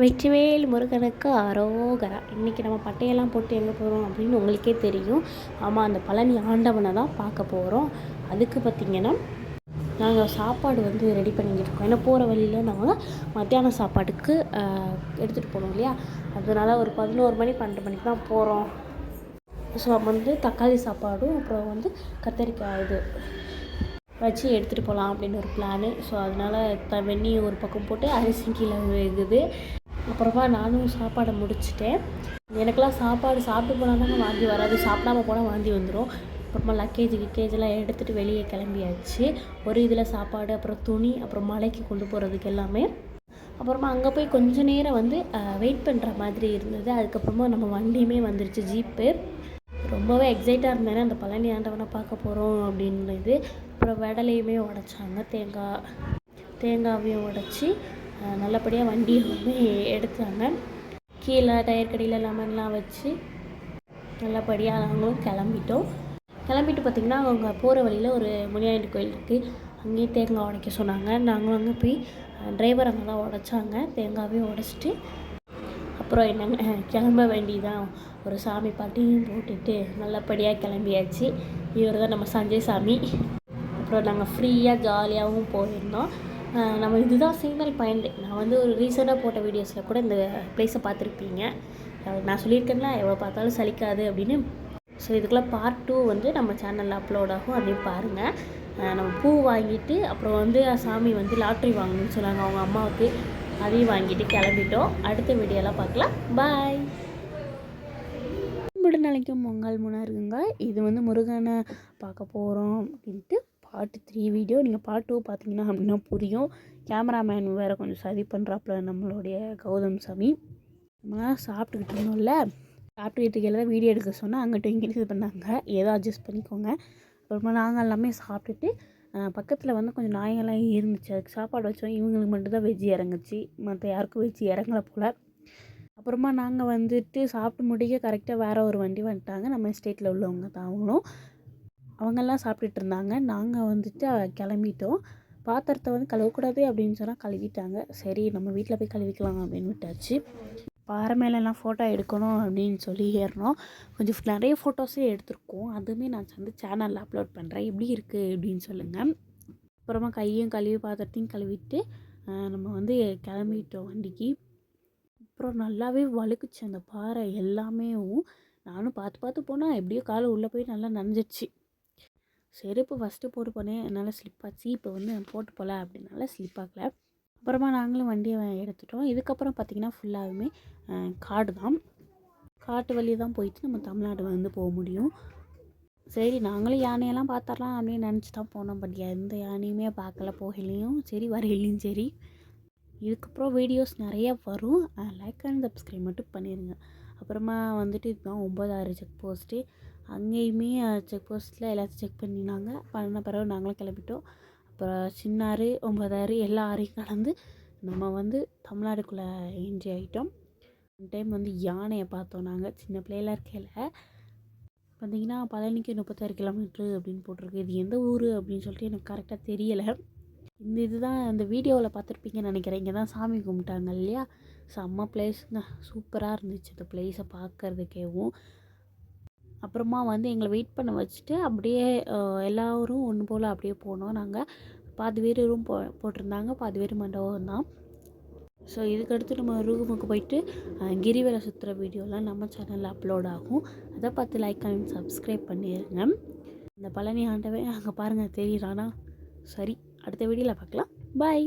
வெற்றிவேல் முருகனுக்கு அரோகரா. இன்றைக்கி நம்ம பட்டையெல்லாம் போட்டு எங்கே போகிறோம் அப்படின்னு உங்களுக்கே தெரியும். ஆமாம் அந்த பழனி ஆண்டவனை தான் பார்க்க போகிறோம் அதுக்கு பார்த்திங்கன்னா நாங்கள் சாப்பாடு வந்து ரெடி பண்ணிக்கிட்டு இருக்கோம். ஏன்னா போகிற வழியில் நாங்கள் மத்தியான சாப்பாட்டுக்கு எடுத்துகிட்டு போகணும் இல்லையா? அதனால் ஒரு பதினோரு மணி பன்னெண்டு மணிக்கு தான் போகிறோம் ஸோ வந்து தக்காளி சாப்பாடும் அப்புறம் வந்து கத்தரிக்காய் இது வச்சு எடுத்துகிட்டு போகலாம் அப்படின்னு ஒரு பிளானு ஸோ அதனால் த வெந்நி ஒரு பக்கம் போட்டு அரிசி கீழே வேகுது. அப்புறமா நானும் சாப்பாடை முடிச்சிட்டேன். எனக்கெல்லாம் சாப்பாடு சாப்பிட்டு போனால் தாங்க வாந்தி வராது. சாப்பிடாம போனால் வாந்தி வந்துடும் அப்புறமா லக்கேஜ் கிக்கேஜெல்லாம் எடுத்துகிட்டு வெளியே கிளம்பியாச்சு. ஒரு இதில் சாப்பாடு அப்புறம் துணி அப்புறம் மலைக்கு கொண்டு போகிறதுக்கு எல்லாமே. அப்புறமா அங்கே போய் கொஞ்ச நேரம் வந்து வெயிட் பண்ணுற மாதிரி இருந்தது. அதுக்கப்புறமா நம்ம வண்டியுமே வந்துருச்சு ஜீப்பு. ரொம்பவே எக்ஸைட்டாக இருந்தேன். அந்த பழனி ஆண்டவனை பார்க்க போகிறோம் அப்படின்றது அப்புறம் வெடலையுமே உடைச்சாங்க. தேங்காய் தேங்காவையும் உடச்சி நல்லபடியாக வண்டியை வந்து எடுத்தாங்க. கீழே டயர் கடையில் லெமன்லாம் வச்சு நல்லபடியாக நாங்களும் கிளம்பிட்டோம். கிளம்பிட்டு பார்த்திங்கன்னா அவங்க போகிற வழியில் ஒரு முனியாண்டி கோயில் இருக்குது அங்கேயே தேங்காய் உடைக்க சொன்னாங்க. நாங்களும் அங்கே போய் டிரைவர் அங்கே தான் உடைச்சாங்க. தேங்காவே உடச்சிட்டு அப்புறம் என்னங்க கிளம்ப வேண்டிதான் ஒரு சாமி பாட்டையும் போட்டுட்டு நல்லபடியாக கிளம்பியாச்சு. இவர் தான் நம்ம சஞ்சய் சாமி. அப்புறம் நாங்கள் ஃப்ரீயாக ஜாலியாகவும் போயிருந்தோம். நம்ம இதுதான் சிங்கிள் பாயிண்ட். நான் வந்து ஒரு ரீசெண்டாக போட்ட வீடியோஸில் கூட இந்த ப்ளேஸை பார்த்துருப்பீங்க. நான் சொல்லியிருக்கேன்ல எவ்வளோ பார்த்தாலும் சலிக்காது அப்படின்னு. ஸோ இதுக்குள்ளே பார்ட் டூ வந்து நம்ம சேனலில் அப்லோட் ஆகும் அப்படின்னு பாருங்கள் நம்ம பூ வாங்கிட்டு அப்புறம் வந்து சாமி வந்து லாட்ரி வாங்கணும்னு சொன்னாங்க அவங்க அம்மாவுக்கு. அதையும் வாங்கிட்டு கிளம்பிட்டோம். அடுத்த வீடியோலாம் பார்க்கலாம். பாய் நாளைக்கும் பொங்கல் முன்னாக இருக்குங்க இது வந்து முருகனை பார்க்க போகிறோம் அப்படின்ட்டு பார்ட் த்ரீ வீடியோ நீங்கள் பார்ட் டூ பார்த்தீங்கன்னா அப்படின்னா புரியும். கேமராமேன் வேறு கொஞ்சம் சதி பண்ணுறாப்புல நம்மளுடைய கௌதம் சாமி. நம்ம சாப்பிட்டுக்கிட்டு இருந்தோம்ல. சாப்பிட்டுக்கிட்டு இருக்கையில் வீடியோ எடுக்க சொன்னால் அங்கிட்ட இங்கிட்டு இது பண்ணாங்க. ஏதோ அட்ஜஸ்ட் பண்ணிக்கோங்க. அப்புறமா நாங்கள் எல்லாமே சாப்பிட்டுட்டு பக்கத்தில் வந்து கொஞ்சம் நாயெல்லாம் இருந்துச்சு. அதுக்கு சாப்பாடு வச்சோம். இவங்களுக்கு மட்டும்தான் வெஜ்ஜி இறங்குச்சு. மற்ற யாருக்கும் வெஜ்ஜி இறங்கலை போல். அப்புறமா நாங்கள் வந்துட்டு சாப்பிட்டு முடிக்க கரெக்டாக வேறு ஒரு வண்டி வந்துட்டாங்க. நம்ம ஸ்டேட்டில் உள்ளவங்க தான் அவங்களும். அவங்கெல்லாம் சாப்பிட்டுட்டு இருந்தாங்க நாங்கள் வந்துட்டு கிளம்பிட்டோம். பாத்திரத்தை வந்து கழுவக்கூடாது அப்படின்னு சொன்னால் கழுவிட்டாங்க. சரி நம்ம வீட்டில் போய் கழுவிக்கலாம் அப்படின்னு விட்டாச்சு. பாறை மேலெல்லாம் ஃபோட்டோ எடுக்கணும் அப்படின்னு சொல்லி ஏறினோம் கொஞ்சம் நிறைய ஃபோட்டோஸே எடுத்திருக்கோம். அதுவுமே நான் வந்து சேனலில் அப்லோட் பண்ணுறேன் எப்படி இருக்குது அப்படின்னு சொல்லுங்கள் அப்புறமா கையும் கழுவி பாத்திரத்தையும் கழுவிட்டு நம்ம வந்து கிளம்பிட்டோம் வண்டிக்கு. அப்புறம் நல்லாவே வழுக்குச்சு அந்த பாறை எல்லாமே நானும் பார்த்து பார்த்து போனால் எப்படியோ காலை உள்ளே போய் நல்லா நனைஞ்சிச்சு செருப்பு ஃபஸ்ட்டு போட்டு போனேன். என்னால் ஸ்லிப் ஆச்சு. இப்போ வந்து நான் போட்டு போகல அப்படின்னால ஸ்லிப் ஆகலை. அப்புறமா நாங்களும் வண்டியை எடுத்துட்டோம். இதுக்கப்புறம் பார்த்திங்கன்னா ஃபுல்லாகவுமே காடு தான். காட்டு வழி தான் போயிட்டு நம்ம தமிழ்நாடு வந்து போக முடியும். சரி நாங்களும் யானையெல்லாம் பார்த்துடலாம் அப்படின்னு நினச்சி தான் போனோம். பட் எந்த யானையுமே பார்க்கல போகலையும். சரி வரையிலையும் சரி. இதுக்கப்புறம் வீடியோஸ் நிறைய வரும். லைக் அண்ட் சப்ஸ்கிரைப் மட்டும் பண்ணிடுங்க அப்புறமா வந்துட்டு இதுதான் ஒம்பதாறு செக் போஸ்ட்டு அங்கேயுமே செக் போஸ்ட்டில் எல்லாத்தையும் செக் பண்ணினாங்க. பண்ண பிறகு நாங்களும் கிளம்பிட்டோம். அப்புறம் சின்னாறு ஒம்பதாறு எல்லா ஆறையும் கலந்து நம்ம வந்து தமிழ்நாடுக்குள்ளே என்ட்ரி ஆகிட்டோம் டைம் வந்து யானையை பார்த்தோம் நாங்கள் சின்ன பிள்ளையில இருக்கையில். பார்த்திங்கன்னா பழனிக்கு முப்பத்தாறு கிலோமீட்ரு அப்படின்னு போட்டிருக்கு. இது எந்த ஊர் அப்படின்னு சொல்லிட்டு எனக்கு கரெக்டாக தெரியலை. இந்த இதுதான் இந்த வீடியோவில் பார்த்துருப்பீங்கன்னு நினைக்கிறேன். இங்கே தான் சாமி கும்பிட்டாங்க இல்லையா? செம்ம பிளேஸுங்க சூப்பராக இருந்துச்சு. இந்த பிளேஸை பார்க்குறதுக்கேவும். அப்புறமா வந்து எங்களை வெயிட் பண்ண வச்சுட்டு அப்படியே எல்லோரும் ஒன்று போல் அப்படியே போனோம். நாங்கள் பாதி பேர் ரூம் போ போட்டிருந்தாங்க. பாதி பேர் மண்டபம் தான். ஸோ இதுக்கடுத்து நம்ம ரூமுக்கு போயிட்டு கிரிவலை சுற்றுற வீடியோலாம் நம்ம சேனலில் அப்லோட் ஆகும். அதை பார்த்து லைக் அண்ட் சப்ஸ்கிரைப் பண்ணிடுங்க இந்த பழனி ஆண்டவே அங்கே பாருங்கள் தெரியுறானா சரி அடுத்த வீடியோவில் பார்க்கலாம். பாய்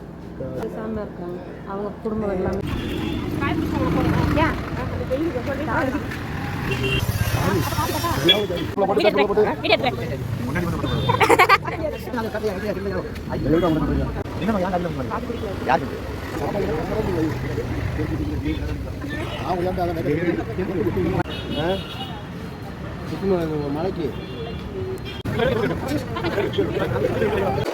இருக்கேன் இருக்காங்க. அவங்க குடும்பம் எல்லாமே. முன்னாடி மலைக்கு ரொம்ப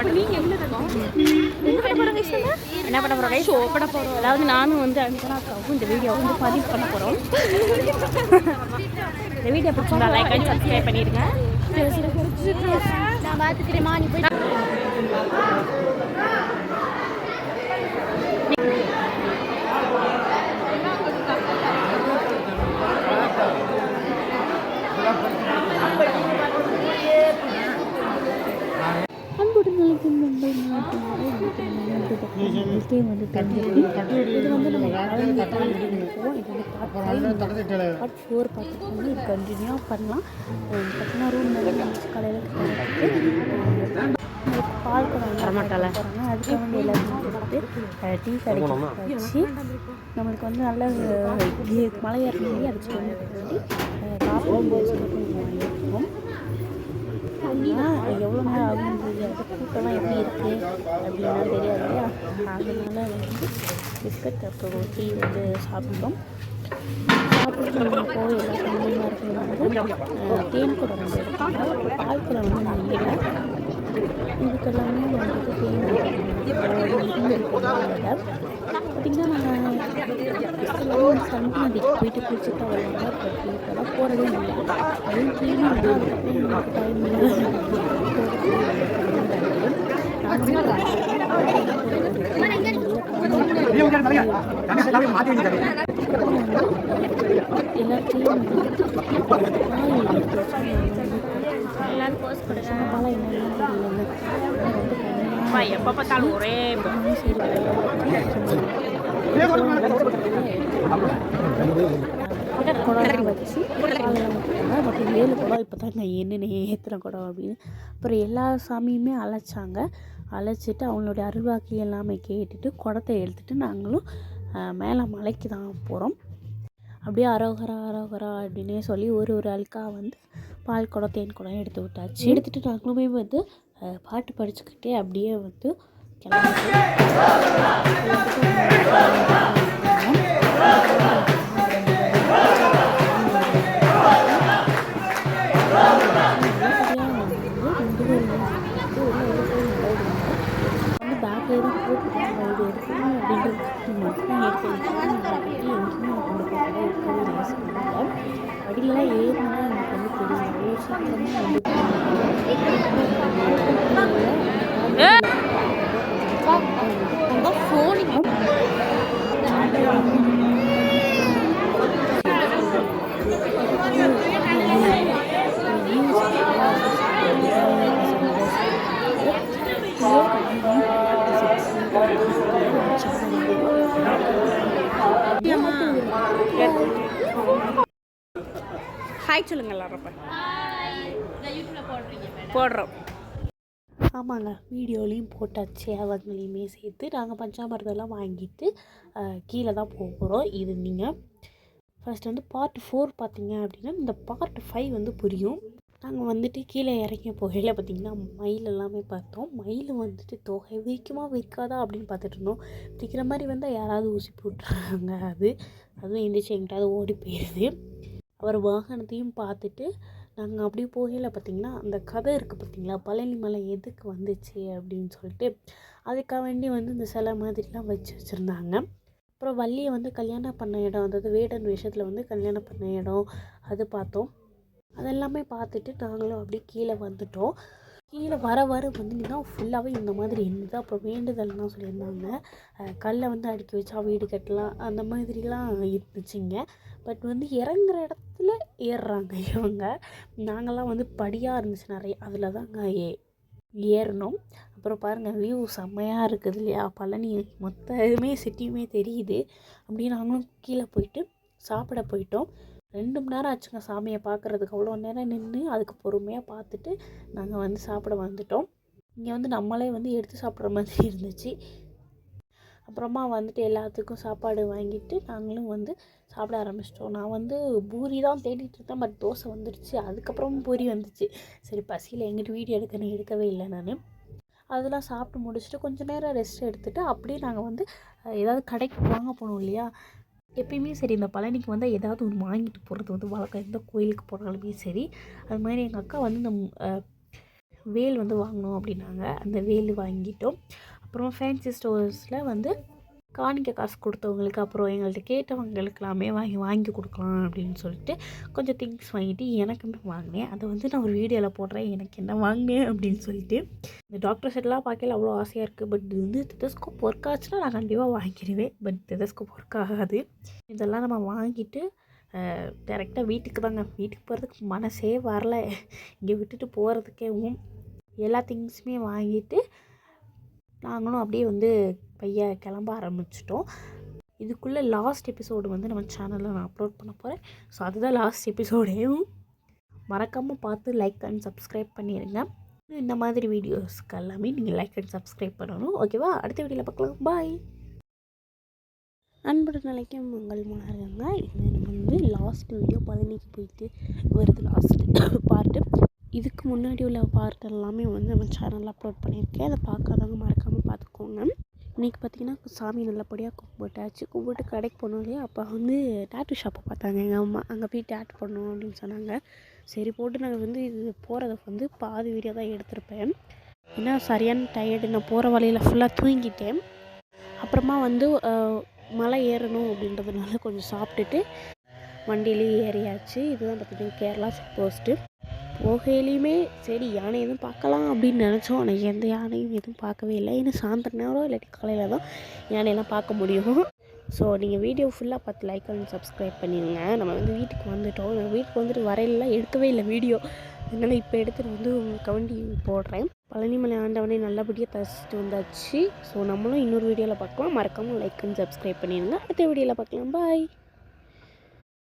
சாப்பாடு நீங்கள் எங்கே என்ன பண்ண போகிறோம் கைஸ் ஷோ பண்ண போகிறோம் அதாவது நானும் வந்து அனுப்பனாக்காவும் இந்த வீடியோ வந்து பதிவு பண்ண போகிறோம் இந்த வீடியோ பிடிச்சிருந்தா லைக் அண்ட் சப்ஸ்கிரைப் பண்ணிடுங்க. நான் பார்த்துக்கிறேம்மா நீ போய் அன்புடன் நிலைக்கும் மும்பை நாட்டு வந்து தெரிஞ்சிருக்கு இது வந்து நம்ம இருக்கோம் இது வந்து பார்ட் ஃபோர் பார்த்துக்கோங்க இது கண்டினியூவாக பண்ணலாம் பார்த்தீங்கன்னா ரூம் காலையில் பால் குடம் போகிறாங்க அதுக்கு வந்து கொடுத்து டீ கடைக்கு வச்சு நம்மளுக்கு வந்து நல்ல அஹ், மலை அடிச்சு வந்து காஃபி எவ்வளோ நேரம் ஆகும் கூட்டம்லாம் எப்படி இருக்குது அப்படின்லாம் தெரியாது. இல்லையா அதனால வந்து பிஸ்கட் அப்புறம் டீ வந்து சாப்பிட்டோம். சாப்பிட்டு நம்ம போய் எல்லாம் சம்பந்தமாக இருக்கிறது தேன் குடம் வந்து எடுத்தாங்க பால் கூட வந்து நான் இல்லை இதுக்கெல்லாமே வந்துட்டு தேன் பார்த்திங்கன்னா நாங்கள் சங்கி போயிட்டு குளிச்சுட்டு வருவாங்க பட் இப்போலாம் போகிறதே இல்லை அதுவும் க்ளீனாக இல்லை அதுக்கப்புறம் எனக்கு டைம் எல்லாத்தையும் எல்லாரும் போஸ்ட் கொடுங்க எப்போ பார்த்தாலும் ஒரே குடம் வச்சு பட் ஏழு குடம் இப்போ தாங்க என்னென்ன ஏற்றுன குடம் அப்படின்னு அப்புறம் எல்லா சாமியுமே அழைச்சாங்க அழைச்சிட்டு அவங்களுடைய அருள்வாக்கு எல்லாமே கேட்டுட்டு குடத்தை எடுத்துட்டு நாங்களும் மேலே மலைக்கு தான் போகிறோம் அப்படியே அரோகரா அரோகரா அப்படின்னே சொல்லி ஒரு ஒரு அழுக்கா வந்து பால் குடம் தேன் குடம் எடுத்து விட்டாச்சு. எடுத்துட்டு நாங்களுமே வந்து பாட்டு படிச்சுக்கிட்டே அப்படியே வந்து வந்து படியெல்லாம் ஏறினா எனக்கு வந்து தெரியும் அவ்வளோ சீக்கிரமாக ஹாய் சொல்லுங்க எல்லாரும். போடுறோம். ஆமாங்க. வீடியோலையும் போட்டாச்சு அவங்களையுமே சேர்த்து நாங்கள் பஞ்சாமிரதெல்லாம் வாங்கிட்டு கீழே தான் போக போகிறோம் இது நீங்கள் ஃபர்ஸ்ட் வந்து பார்ட் ஃபோர் பார்த்தீங்க அப்படின்னா இந்த பார்ட் ஃபைவ் வந்து புரியும். நாங்கள் வந்துட்டு கீழே இறங்கி போகையில் பார்த்தீங்கன்னா மயில் எல்லாமே பார்த்தோம். மயில் வந்துட்டு தொகை விரிக்குமா விரிக்காதா அப்படின்னு பார்த்துட்டு இருந்தோம். விரிக்கிற மாதிரி வந்தால் யாராவது ஊசி போட்டுறாங்க அது அதுவும் எந்திரிச்சு எங்கிட்டாவது ஓடி போயிடுது அவர் வாகனத்தையும் பார்த்துட்டு நாங்கள் அப்படியே போகையில் பார்த்திங்கன்னா அந்த கதை இருக்குது பார்த்தீங்களா பழனி மலை எதுக்கு வந்துச்சு? அப்படின்னு சொல்லிட்டு அதுக்காக வேண்டி வந்து இந்த சிலை மாதிரிலாம் வச்சு வச்சுருந்தாங்க. அப்புறம் வள்ளியை வந்து கல்யாணம் பண்ண இடம் அதாவது வேடன் விஷயத்தில் வந்து கல்யாணம் பண்ண இடம் அது பார்த்தோம். அதெல்லாமே பார்த்துட்டு நாங்களும் அப்படியே கீழே வந்துட்டோம். கீழே வர வர வந்தீங்கன்னா ஃபுல்லாகவே இந்த மாதிரி இருந்தது அப்புறம் வேண்டுதல்லாம் சொல்லியிருந்தாங்க. கல்லை வந்து அடுக்கி வச்சா வீடு கட்டலாம் அந்த மாதிரிலாம் இருந்துச்சுங்க. பட் வந்து இறங்குற இடத்துல ஏறுறாங்க இவங்க. நாங்கள்லாம் வந்து படியாக இருந்துச்சு நிறைய. அதில் தாங்க ஏ ஏறணும். அப்புறம் பாருங்கள் வியூ செம்மையாக இருக்குது இல்லையா? பழனி மொத்த இதுவுமே சிட்டியுமே தெரியுது. அப்படியே நாங்களும் கீழே போயிட்டு சாப்பிட போயிட்டோம். ரெண்டு மணி நேரம் ஆச்சுங்க சாமியை பார்க்குறதுக்கு. அவ்வளோ நேரம் நின்று அதுக்கு பொறுமையாக பார்த்துட்டு நாங்கள் வந்து சாப்பிட வந்துட்டோம். இங்கே வந்து நம்மளே வந்து எடுத்து சாப்பிட்ற மாதிரி இருந்துச்சு. அப்புறமா வந்துட்டு எல்லாத்துக்கும் சாப்பாடு வாங்கிட்டு நாங்களும் வந்து சாப்பிட ஆரம்பிச்சிட்டோம். நான் வந்து பூரி தான் தேடிட்டு இருந்தேன் பட் தோசை வந்துடுச்சு அதுக்கப்புறமும் பூரி வந்துச்சு. சரி பசியில் எங்கிட்ட வீடியோ எடுக்கணும் எடுக்கவே இல்லை நான். அதெல்லாம் சாப்பிட்டு முடிச்சுட்டு கொஞ்சம் நேரம் ரெஸ்ட் எடுத்துகிட்டு அப்படியே நாங்கள் வந்து ஏதாவது கடைக்கு வாங்க போனோம் இல்லையா? எப்பயுமே சரி இந்த பழனிக்கு வந்து ஏதாவது ஒன்று வாங்கிட்டு போகிறது வந்து வழக்கம். எந்த கோயிலுக்கு போனாலுமே சரி. அது மாதிரி எங்கள் அக்கா வந்து இந்த வேல் வந்து வாங்கினோம் அப்படின்னாங்க. அந்த வேல் வாங்கிட்டோம். அப்புறம் ஃபேன்சி ஸ்டோர்ஸில் வந்து காணிக்க காசு கொடுத்தவங்களுக்கு அப்புறம் எங்கள்கிட்ட கேட்டவங்களுக்கெல்லாமே வாங்கி வாங்கி கொடுக்கலாம் அப்படின்னு சொல்லிட்டு கொஞ்சம் திங்ஸ் வாங்கிட்டு எனக்குமே வாங்கினேன். அதை வந்து நான் ஒரு வீடியோவில் போடுறேன். எனக்கு என்ன வாங்கினேன் அப்படின்னு சொல்லிட்டு. இந்த டாக்டர் செட்லாம் பார்க்கல அவ்வளோ ஆசையாக இருக்குது பட் இது வந்து டெதஸ்கோப் ஒர்க் ஆச்சுன்னா நான் கண்டிப்பாக வாங்கிடுவேன். பட் டெதஸ்கோப் ஒர்க் ஆகாது. இதெல்லாம் நம்ம வாங்கிட்டு டேரெக்டாக வீட்டுக்கு தாங்க. வீட்டுக்கு போகிறதுக்கு மனசே வரல. இங்கே விட்டுட்டு போகிறதுக்கேவும் எல்லா திங்ஸுமே வாங்கிட்டு நாங்களும் அப்படியே வந்து பைய கிளம்ப ஆரம்பிச்சிட்டோம். இதுக்குள்ளே லாஸ்ட் எபிசோடு வந்து நம்ம சேனலில் நான் அப்லோட் பண்ண போகிறேன் ஸோ அதுதான் லாஸ்ட் எபிசோடையும் மறக்காமல் பார்த்து லைக் அண்ட் சப்ஸ்கிரைப் பண்ணிடுங்க இந்த மாதிரி வீடியோஸ்க்கு எல்லாமே நீங்கள் லைக் அண்ட் சப்ஸ்கிரைப் பண்ணணும். ஓகேவா அடுத்த வீடியோவில் பார்க்கலாம். பாய் அன்புடன் நிலைக்கும் மங்கள் மலருங்க இது நம்ம வந்து லாஸ்ட் வீடியோ பழனிக்கு போயிட்டு வருது. லாஸ்ட்டு பார்ட்டு இதுக்கு முன்னாடி உள்ள பார்ட் எல்லாமே வந்து நம்ம சேனலில் அப்லோட் பண்ணியிருக்கேன். அதை பார்க்காதவங்க மறக்காமல் பார்த்துக்கோங்க. இன்றைக்கி பார்த்தீங்கன்னா சாமி நல்லபடியாக கும்பிட்டாச்சு. கும்பிட்டு கடைக்கு போனோம் இல்லையா? அப்போ வந்து டேட்டு ஷாப்பை பார்த்தாங்க. எங்கள் அம்மா அங்கே போய் டேட் பண்ணணும் அப்படின்னு சொன்னாங்க. சரி போட்டு நாங்கள் வந்து இது போகிறத வந்து பாதி வீடியோ தான் எடுத்திருப்பேன். ஏன்னா சரியான டயர்டு நான் போகிற வழியில் ஃபுல்லாக தூங்கிட்டேன். அப்புறமா வந்து மலை ஏறணும் அப்படின்றதுனால கொஞ்சம் சாப்பிட்டுட்டு வண்டியிலேயே ஏறியாச்சு. இதுதான் பார்த்தீங்கன்னா கேரளா செக் போஸ்ட்டு போகையிலையுமே சரி யானை எதுவும் பார்க்கலாம் அப்படின்னு நினச்சோம். ஆனால் எந்த யானையும் எதுவும் பார்க்கவே இல்லை. ஏன்னா சாயந்தரம் நேரம் இல்லாட்டி காலையில் தான் யானையெல்லாம் பார்க்க முடியும். ஸோ நீங்கள் வீடியோ ஃபுல்லாக பார்த்து லைக் அண்ட் சப்ஸ்கிரைப் பண்ணிடுங்க நம்ம வந்து வீட்டுக்கு வந்துட்டோம். நான் வீட்டுக்கு வந்துட்டு வரையிலாம் எடுக்கவே இல்லை வீடியோ அதனால் இப்போ எடுத்துகிட்டு வந்து உங்களுக்கு கவண்டி போடுறேன். பழனிமலை ஆண்டவனே நல்லபடியாக தரிசிட்டு வந்தாச்சு. ஸோ நம்மளும் இன்னொரு வீடியோவில் பார்க்கலாம். மறக்காமல் லைக் அண்ட் சப்ஸ்கிரைப் பண்ணிடுங்க அடுத்த வீடியோவில் பார்க்கலாம். பாய்